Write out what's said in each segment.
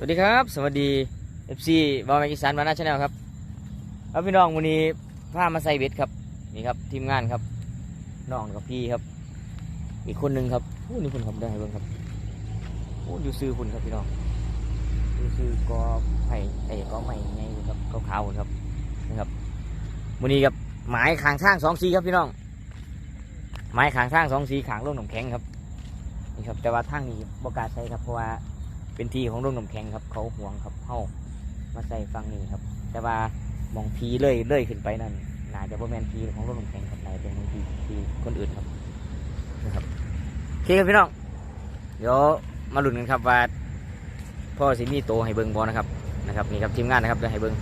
สวัสดีครับ สวัสดี FC บอลแมกิสันมาหน้าชาแนลครับเอาพี่น้องวันนี้พามาใส่เบ็ดครับนี่ครับทีมงานครับน้องกับพี่ครับ อีกคนหนึ่งครับโอ้นี่คุณครับได้เบิ่งครับโอ้อยู่ซื้อคุณครับพี่น้องอยู่ซื้อกอไผ่ไอ้กอไม้ไงครับขาวๆครับนะครับวันนี้กับหมายขางทางสองสีครับพี่น้องหมายขางทางสองสีขางลงหนมแข็งครับนี่ครับแต่ว่าทางนี้บกล้าใช้ครับเพราะว่า เป็นที่ของโรงน้ำแข็งครับ เขาห่วงครับเข้ามาใส่ฟังนี้ครับ แต่ว่ามองพีเลื่อยเลื่อยขึ้นไปนั่นน่าจะเป็นแมนพีของโรงน้ำแข็งครับน่าจะเป็นพีพีคนอื่นครับนะครับโอเคครับพี่น้องเดี๋ยวมาลุ้นกันครับว่าพ่อสิมีโตให้เบิ้งบอนะครับนะครับนี่ครับทีมงานนะครับจะให้เบิ้ง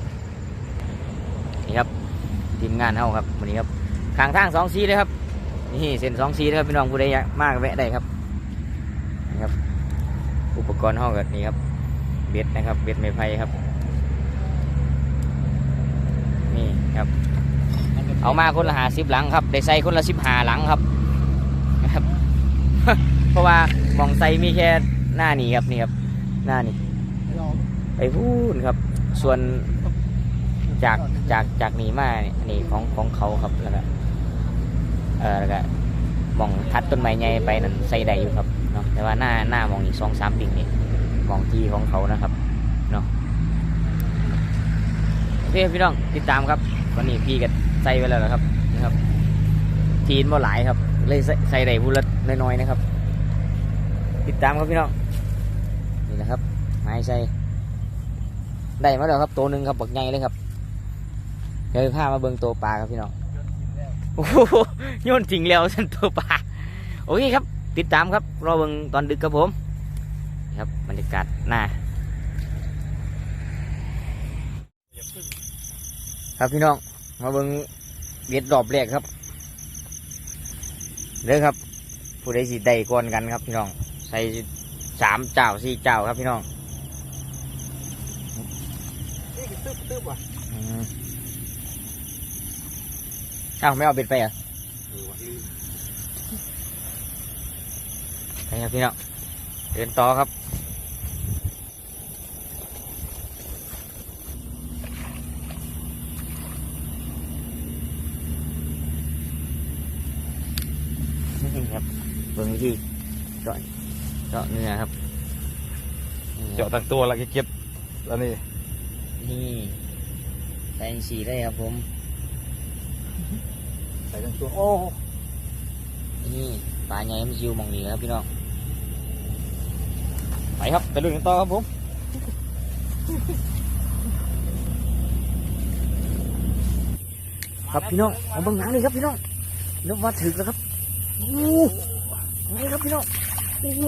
นี่ครับทีมงานเฮาครับวันนี้ครับข้างทางสองซีเลยครับนี่เส้นสองซีเลยครับพี่น้องผู้ใดอยากมากแวะได้ครับ ปกรณ์ห้องแบบนี้ครับเบ็ดนะครับเบ็ดไม้ไผ่ครับ นี่ครับ เอามาคนละหาสิบหลังครับได้ใส่คนละสิบหาหลังครับนะครับ เพราะว่ามองใส่มีแค่หน้านี้ครับนี่ครับ หน้านี้ไปพูนครับ ส่วนจากจากจากนี้มานี่อันนี้ของของเขาครับแล้วก็เออแล้วก็มองทัดต้นไม้ใหญ่ไปนั่นใส่ได้อยู่ครับ เนาะแต่ว่าหน้าหน้ามองอีกสองสามดิ่งนี่มองที่ของเขานะครับเนาะโอเคพี่น้องติดตามครับ วันนี้พี่ก็ใส่ไปแล้วนะครับนะครับ ทีนบ่หลายครับ เลยใส่ใส่ได้พูลน้อยๆนะครับ ติดตามครับพี่น้องนี่นะครับไม้ใส่ได้มาแล้วครับตัวหนึ่งครับบักใหญ่เลยครับเดี๋ยวพามาเบิ่งตัวปลาครับพี่น้องโอ้โหโยนทิ้งแล้วสันตัวปลาโอเคครับ ติดตามครับรอเบิ่งตอนดึกครับผมนี่ครับบรรยากาศหน้าครับพี่น้องมาเบิ่งเบียดรอบแรกครับเด้อครับ ผู้ใดสิได้ก่อนกันครับพี่น้องใส่สามเจ้าสี่เจ้าครับพี่น้องนี่คือตึ๊บตึ๊บว่ะอืมอ้าวไม่เอาเบ็ดไปเหรอะ เออว่ะลืมไปครับพี่น้องเดินต่อครับนี่ครับเบิ่งวิธีเจาะเจาะเนื้อครับนี่คเจาะรับตั้งตัวแล้วก็เก็บแล้วนี่นี่ใส่สีเลยครับผมใส่ตั้งตัวโอ้นี่ปลาใหญ่มันซิวหมองนี้ครับพี่น้องไป ครับ ไปลุยกันต่อครับผมครับพี่น้องเอาเบังหนังเลยครับพี่น้องนึกว่าถึกแล้วครับโอ้โหนี่ครับพี่น้องโอ้โห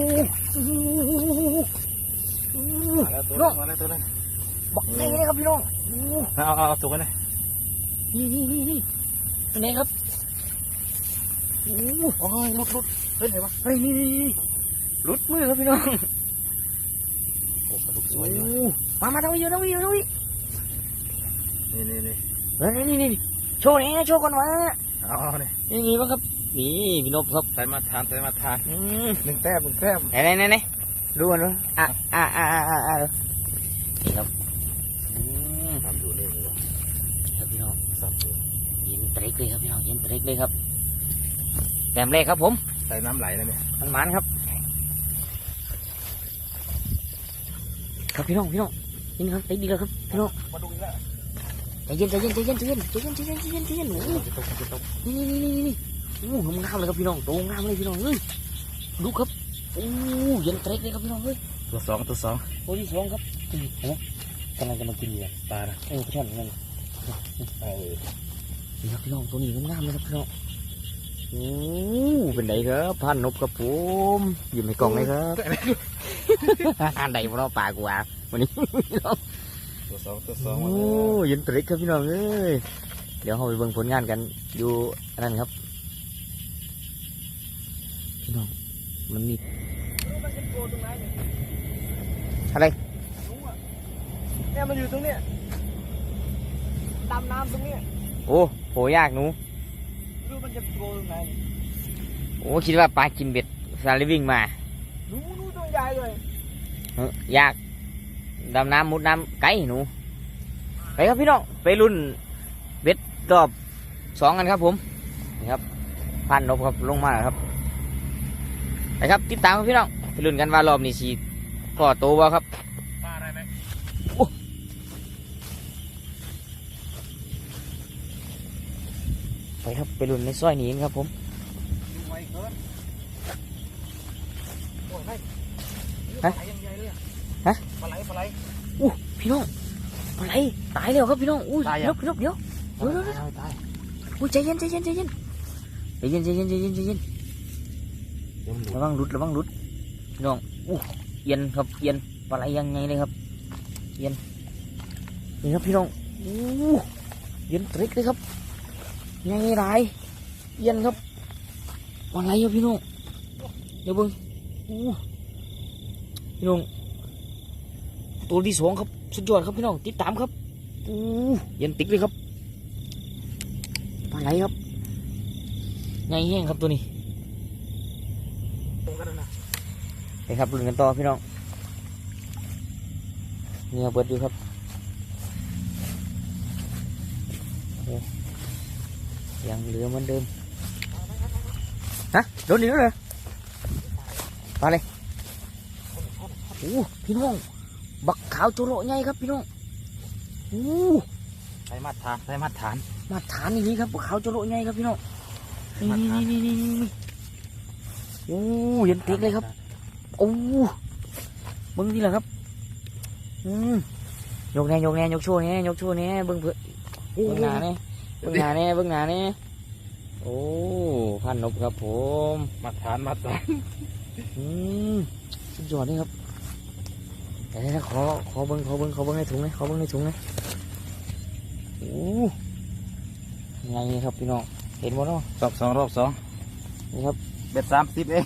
โอ้โหโอ้โหมาแล้วตัวนึงมาแล้วตัวนึงบอกได้เลยครับพี่น้องโอ้โหเอาเอาเอาตัวกันเลยนี่นี่นี่นี่เป็นไงครับโอ้โหโอ้ยลุดลุดเฮ้ยไหนวะเฮ้ยนี่นี่นี่หลุดมือครับพี่น้องโอ้ ปลาดุกสโอ้วยอยู่มามาทางนี้ทางนี้ทางนี้นี่นี่นี่เฮ้ยนี่นี่นี่โชว์นี่โชว์ก่อนวะเอาเอาเนี่ยนี่นี่บ้างครับ นี่พี่นพครับใส่มาทานใส่มาทานอืมหนึ่งแต้มหนึ่งแต้มไหนไหนไหนไหนดูกันดูอะอะอะอะอะอะนี่ครับอืมทำดูเลยดีกว่าครับพี่น้องสับตัวเย็นเตร็กเลยครับพี่น้องเย็นเตร็กเลยครับแต้มแรกครับผม ใส่น้ำไหลนะเนี่ยมันมันครับ ครับพี่น้องพี่น้องนี่ครับได้ดีแล้วครับพี่น้องมาดูอีกแล้วใจเย็นใจเย็นใจเย็นใจเย็นใจเย็นใจเย็นใจเย็นใจเย็นโอ้โหจะตกจะตกนี่นี่นี่นี่นี่โอ้โหงามเลยครับพี่น้องโตงามเลยพี่น้องเอ้ยดูครับโอ้เย็นเตร็กเลยครับพี่น้องเอ้ยตัวสองตัวสองตัวที่สองครับอืมเห็นไหมกำลังจะมากินเหยื่อปลานะเออพี่ช่อนนั่นเออนี่ครับพี่น้องตัวนี้งามเลยครับพี่น้องโอ้เป็นไงครับพันนบครับผมยิ้มให้กล่องเลยครับ อันใดพวกเราปากกว่าวันนี้ตัวสองตัวสองโอ้เย็นเตร็กครับพี่น้องเอ้ยเดี๋ยวเราไปเบิ่งผลงานกันอยู่อันนั้นครับพี่น้องมันมีอะไรเนี่ยมันอยู่ตรงเนี้ยดำน้ำตรงเนี้ยโอ้โหยากหนูรู้มันจะโกตรงไหนโอ้คิดว่าปลากินเบ็ดซาลิวิ่งมา รู้รู้ตัวใหญ่เลยเอ้อยากดำน้ำมุดน้ำไกลหนู ไปครับพี่น้อง ไปรุ่นเบ็ดรอบสองกันครับผมนี่ครับพันนบครับลงมาแล้วครับ ไปครับติดตามครับพี่น้องไปรุ่นกันว่ารอบนี้สีพ่อโตบ่ครับปลาอะไรไหมไปครับไปรุ่นในซอยนี้กันครับผม ดูไวเกินโอ้ยให้ ฮะปลายังใหญ่เลยอฮะปลาไหลปลาไหลอู้พี่น้องอะไรตายแล้วครับพี่น้องอู้ตายเดี๋ยัยวงเดี๋ยวเดี๋ยวเดี๋ยวเดี๋ยวเดี๋ยวตายตายอู้ใจเย็นใจเย็นใจเย็นใจเย็นใจเย็นใจเย็นใจเย็นเดี๋ยวมันดูระวังหลุดระวังหลุดพี่น้องอู้เอีย็นครับเอีย็นปลาไหลยังไงเลยครับเอีย็นนี่ครับพี่น้องอู้เอีย็นตริกเลยครับไงไรเอีย็นครับปลาไหลครับพี่น้องเดี๋ยวเบิ่งอู้ พี่น้องตัวที่สองครับ สุดยอดครับพี่น้องติดตามครับอู้ย็นติ๊กเลยครับปลาไหลครับไงแห้งครับตัวนี้ไปครับลุ้นกันต่อพี่น้องเนี่ยเปิดอยู่ครับยังเหลือเหมือนเดิมฮะโดนอีกแล้วเหรอมาเลย โอ้พี่น้อง บักขาวโจโลใหญ่ครับพี่น้องโอ้ใส่มาตรฐานใส่มาตรฐาน มาฐานอย่างนี้ครับบักขาวโจโลใหญ่ครับพี่น้องนี่มาฐานนี่นี่นี่นี่โอ้เย็นเต็กเลยครับโอ้เบิ้งที่ละครับ อืมยกแน่ยกแน่ยกโชว์แน่ยกโชว์แน่เบิ้งเพื่อโอ้เบิ้งหนาแน่เบิ้งหนาแน่เบิ้งหนาแน่โอ้พันนบครับผมมาตรฐานมาตรฐานอืมสุดยอดนี่ครับ แต่ถ้าขอขอเบิ้งขอเบิ้งขอเบิ้งในถุงเลยขอเบิ้งในถุงเลยโอ้ไงครับพี่น้องเห็นบ่เนาะรอบสองรอบสองนี่ครับเบ็ดสามสิบเอง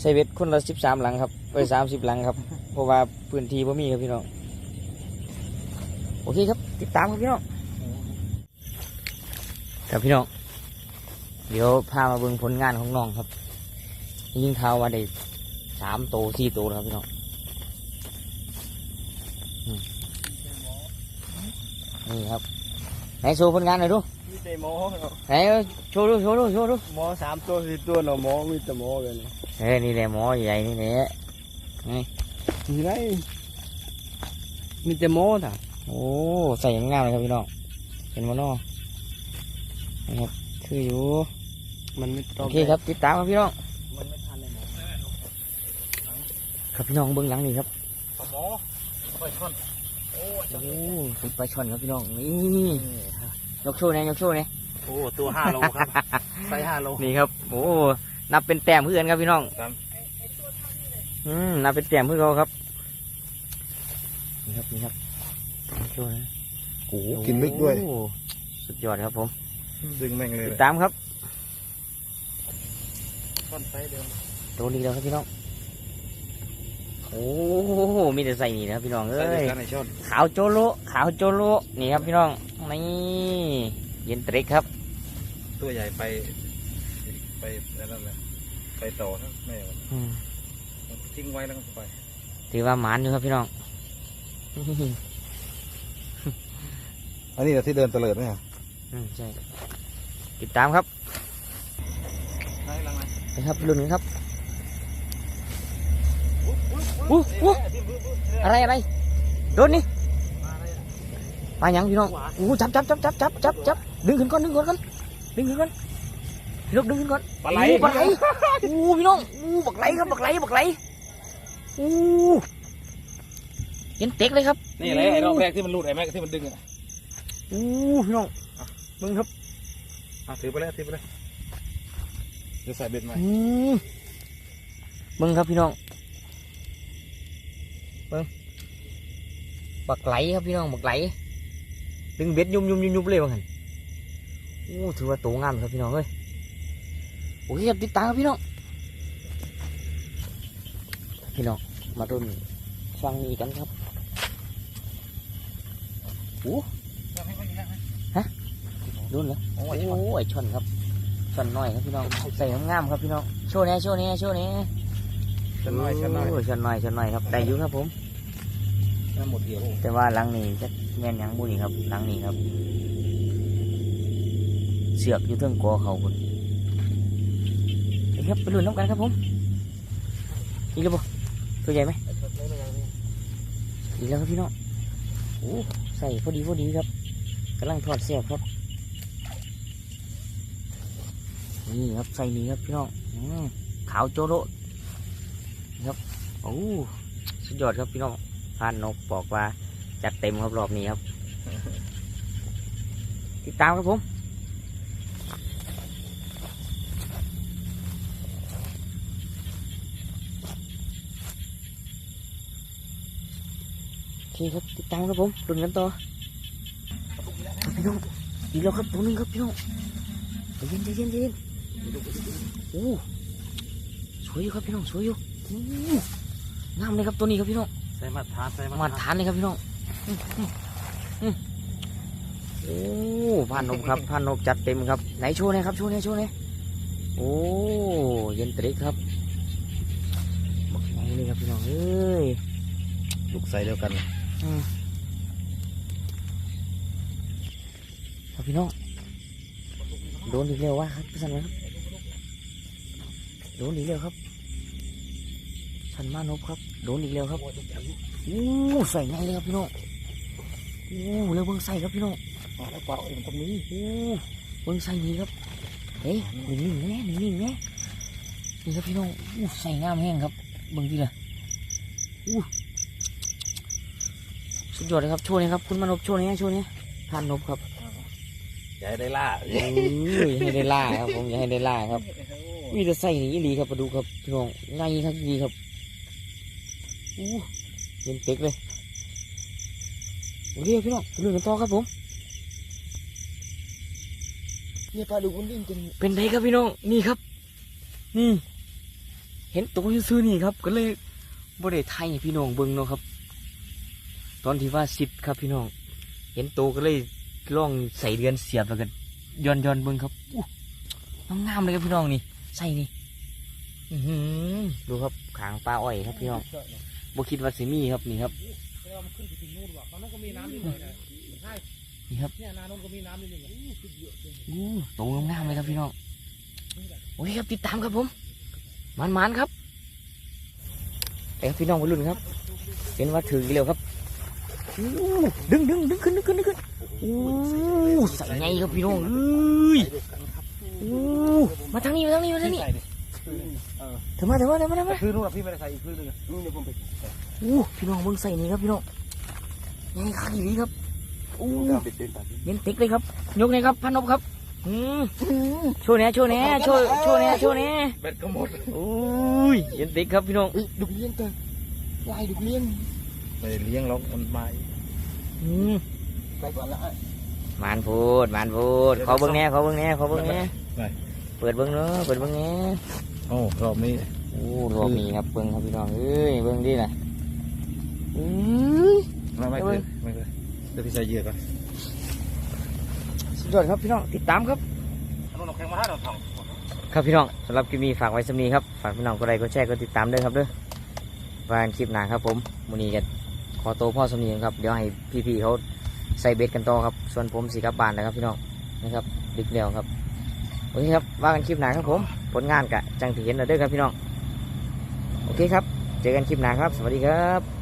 ใส่เบ็ดคนละสิบสามหลังครับไปสามสิบหลังครับเพราะว่าพื้นที่บ่มีครับพี่น้องโอเคครับ ติดตามครับพี่น้องครับพี่น้องเดี๋ยวพามาเบิ่งผลงานของน้องครับยิงเท้าว่าได้สามโตสี่โตแล้วครับพี่น้องอืม นี่ครับ ไหนโชว์ผลงานหน่อยดูมีแต่หมอไหนโชว์ดูโชว์ดูโชว์ดูหมอสามตัวสี่ตัวเนาะหมอมีแต่หมอกันเอ้ยนี่แหละหมอใหญ่นี่แหละมีไรมีแต่หมอน่ะโอ้ใส่อย่างงามเลยครับพี่น้องเห็นมั้เนาะนะครับคืออยู่มันไม่ต้อโองเคครับติดตามครับพี่น้องมันไม่ทันเลยหมอครับพี่น้องเบื้องหลังนี่ครับหมอไปชนโอ้ โอ้ติดปลาช่อนครับพี่น้องนี่ยกโชว์เนี่ยยกโชว์เนี่ยโอ้ตัวห้าโลครับใส่ห้าโลนี่ครับโอ้นับเป็นแต้มเพื่อนครับพี่น้องครับอืมนับเป็นแต้มเพื่อนเขาครับนี่ครับนี่ครับยกโชว์นะโอ้กินลึกด้วยโอ้สุดยอดครับผมดึงแม่งเลยติดตามครับต้นไซเดิมตัวนี้แล้วครับพี่น้อง โอ้โหมีแต่ใส่นี่นะครับพี่น้องเอ้ใส่ยกันในช่อนขาวโจโลขาวโจโลนี่ครับพี่น้องนี่เย็นตริกครับ ตัวใหญ่ไป ไปนั่นแหละไปต่อนะไม่เอาอืมทิ้งไว้แล้วก็ไปถือว่าหมานอยู่ครับพี่น้องอันนี้ที่เดินเตลิดไหมฮะอืมใช่ติดตามครับใช่ลังไหนไปครับลุ้นกันครับ อู้อู้อะไรอะไรโดนนี่ปลาหยังพี่น้องอู้จับจับจับจับจับจับจับดึงขึ้นก่อนดึงก่อนก่อนดึงขึ้นก่อนพี่น้องดึงขึ้นก่อนปลาไหลอู้ปลาไหลอู้พี่น้องอู้บักไหลครับบักไหลบักไหลอู้เห็นเต็กเลยครับนี่เลยไอ้รอบแรกที่มันหลุดไอ้แม็กที่มันดึงอะอู้พี่น้องมึงครับอะถือไปเลยถือไปเลยเดี๋ยวใส่เบ็ดใหม่อืมมึงครับพี่น้อง เบิ้งบักไหลครับพี่น้องบักไหลดึงเบ็ดยุ่มยุ่มยุ่มยุ่มเลยว่างั้นอู้ถือว่าโตงามครับพี่น้องเอ้ยโอเคครับติดตามครับพี่น้องพี่น้องมารุ่นฟังนี้กันครับรุ่นเหรอโอ้โอ้ยโหไอช่อนครับช่อนน้อยครับพี่น้องใส่งามๆครับพี่น้องโชว์แหน่โชว์แหน่โชว์แหน่ ฉันน้อยฉันน้อยโช่อนน้อยช่อนน้อยครับได้อยู่ครับผมน้ำหมดเดียวแต่ว่าหลังนี้จะแม่นหยังบุนี่ครับหลังนี้ครับ เสือกอยู่เทิงกอเขาคนเฮ้ยครับไปลุ้นน้ำกันครับผมอีกแล้วบ่ตัวใหญ่ไหมอีกแล้วครับพี่น้องโอ้ใส่พอดีพอดีครับกำลังทอดเสียบครับนี่ครับใส่นี่ครับพี่น้องอืมขาวโจโรนี่ ครับโอ้สุดยอดครับพี่น้องพานนกบอกว่าจัดเต็มครับรอบนี้ครับ ติดตามครับผมโอเคครับติดตามครับผมลุ้นกันต่อพี่น้องอีกแล้วครับตัวหนึงครับพี่น้องใจเย็นใจเย็นใจเย็นโอ้สวยอยู่ครับพี่น้องสวยอยู่ งามเลยครับตัวนี้ครับพี่น้องใส่มาทานใส่มาทานเลยครับพี่น้องอื้ออื้ออื้อโอ้ผ่านนมครับผ่านนมจัดเต็มครับไหนโชว์หน่อยครับโชว์หน่อยโชว์หน่อยโอ้เย็นตริกครับบอกไหนเลยครับพี่น้องเอ้ยลูกใส่เดียวกันอืมครับพี่น้องโดนอีกแล้ววะครับพี่สันวะครับโดนอีกแล้วครับ สันมานพครับโดนอีกแล้วครับโอ้ใส่ไงเลยครับพี่น้องโอ้เร็วเบิ้งใส่ครับพี่น้องแล้วปลาเอ็มตรงนี้โอ้เบิ้งใส่นี่ครับเฮ้ยนิ่งๆแน่นิ่งๆแน่นี่ครับพี่น้องโอ้ใส่งามแห้งครับเบิ้งทีละโอ้สุดยอดเลยครับโชว์หนี่อยครับคุณมานพโชว์หนี่อยโชว์หนี่อยทานนบครับอย่าให้ได้ล่าโอ้ยอย่าให้ได้ล่าครับผมอย่าให้ได้ล่าครับมีแต่ใส่นี่อีหลีครับมาดูครับพี่น้องง่ายครับดีครับโอ้เย็นเต็กเลยโอเคพี่น้องเรื่องกันต่อครับผมเนี่ยปลาดุกมันดิ้นจนเป็นไรครับพี่น้องนี่ครับ นี่ เห็นตัวซื้อๆนี่ครับ ก็เลยบ่ได้ไทยให้พี่น้องเบิ่งเนาะครับ ตอนที่ว่าสิบครับพี่น้อง เห็นตัวก็เลยลองใส่เดือนเสียบแล้วก็ย้อนย้อนๆเบิ่งครับอู้งามๆเลยครับพี่น้องนี่ใส่นี่อือหือดูครับขางปลาอ้อยครับพี่น้อง บ่คิดว่าสิมีครับนี่ครับมันขึ้นไปถึงนู่นว่ะตอนนั้นก็มีน้ำนิดหน่อยนะใช่นี่ครับเนี่ยนาโนนก็มีน้ำนิดหน่อยขึ้นเยอะเลยอู้ตัวงามๆเลยครับพี่น้องโอเคครับติดตามครับผมมันมันๆครับเอ้พี่น้องวัยรุ่นครับ เห็นว่าถือกี่เร็วครับดึงดึงดึงขึ้นดึงขึ้นดึงขึ้นอู้ใส่ไงครับพี่น้องเอ้ยอู้มาทางนี้มาทางนี้มาทางนี้ ใส่ดิเถอะมาเถอะมาเถอะมาเถอะมาคือนู่นพี่ไม่ได้ใส่อีกคือนึงนู่นเดี๋ยวผมไปอู้พี่น้องเบิ่งใส่นี่ครับพี่น้องไงข้างนี้ครับอู้ปิดเต็กเย็นติ๊กเลยครับ ยกเลยครับพันนบครับอืมโชว์แหน่โชว์แหน่โชว์โชว์แหน่โชว์แหน่แบตก็หมดอุ้ยเย็นติ๊กครับพี่น้องดุกเลี้ยงกันลายดุกเลี้ยงไม่เลี้ยงหรอกมันมาอืมไปก่อนละมานพูดมานพูดขอเบิ้งแน่ขอเบิ้งแน่ขอเบิ้งแน่ไปเปิดเบิ้งเนาะเปิดเบิ้งแหน่ โอ้รอบนี้โอ้รอบนี้ครับเบิ้งครับพี่น้องเอ้ยเบิ้งดิน่ะอุ้ยไม่ไม่เคยไม่เคยเดี๋ยวพี่ใส่เหยื่อก่อนสุดยอดครับพี่น้องติดตามครับเอาหนกแข็งมาห้าดอกทองครับพี่น้องสำหรับคลิปนี้ฝากไว้สำนีครับฝากพี่น้องกดไลค์กดแชร์กดติดตามด้วยครับเด้อวานคลิปหน้าครับผมมูนี้กันขอโตวพ่อสำนีครับเดี๋ยวให้พี่ๆเขาใส่เบ็ดกันต่อครับ ส่วนผมสีกลับบ้านนะครับพี่น้องนะครับดึกเดียวครับ โอเคครับว่ากันคลิปหน้าครับผม ผลงานกะจังที่เห็นเราเด้อครับพี่น้อง โอเคครับ เจอกันคลิปหน้าครับ สวัสดีครับ